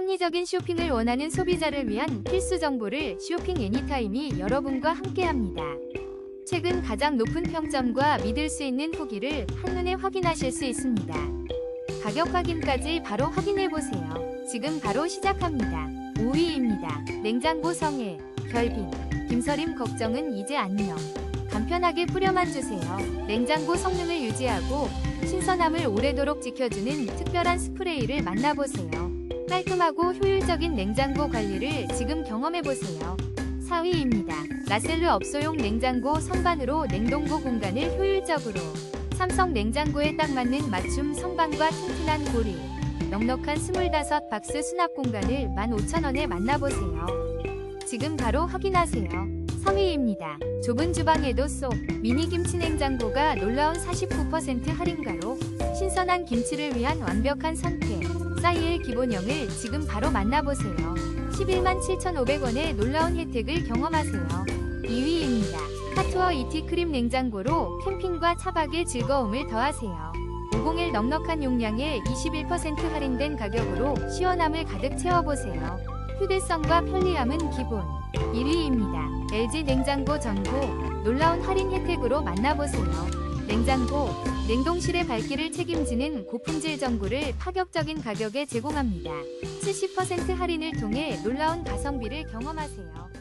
합리적인 쇼핑을 원하는 소비자를 위한 필수 정보를 쇼핑 애니타임이 여러분과 함께합니다. 최근 가장 높은 평점과 믿을 수 있는 후기를 한눈에 확인하실 수 있습니다. 가격 확인까지 바로 확인해 보세요. 지금 바로 시작합니다. 5위입니다. 냉장고 성해, 결빈, 김서림 걱정은 이제 안녕. 간편하게 뿌려만 주세요. 냉장고 성능을 유지하고 신선함을 오래도록 지켜주는 특별한 스프레이를 만나보세요. 깔끔하고 효율적인 냉장고 관리를 지금 경험해보세요. 4위입니다. 라셀르 업소용 냉장고 선반으로 냉동고 공간을 효율적으로 삼성 냉장고에 딱 맞는 맞춤 선반과 튼튼한 고리 넉넉한 25박스 수납 공간을 15,000원에 만나보세요. 지금 바로 확인하세요. 3위입니다. 좁은 주방에도 쏙 미니 김치 냉장고가 놀라운 49% 할인가로 신선한 김치를 위한 완벽한 선택 사이엘 기본형을 지금 바로 만나보세요. 11만 7,500원의 놀라운 혜택을 경험하세요. 2위입니다. 카투어 이티 크림 냉장고로 캠핑과 차박의 즐거움을 더하세요. 501 넉넉한 용량에 21% 할인된 가격으로 시원함을 가득 채워보세요. 휴대성과 편리함은 기본. 1위입니다. LG 냉장고 전고 놀라운 할인 혜택으로 만나보세요. 냉장고, 냉동실의 발길을 책임지는 고품질 전구를 파격적인 가격에 제공합니다. 70% 할인을 통해 놀라운 가성비를 경험하세요.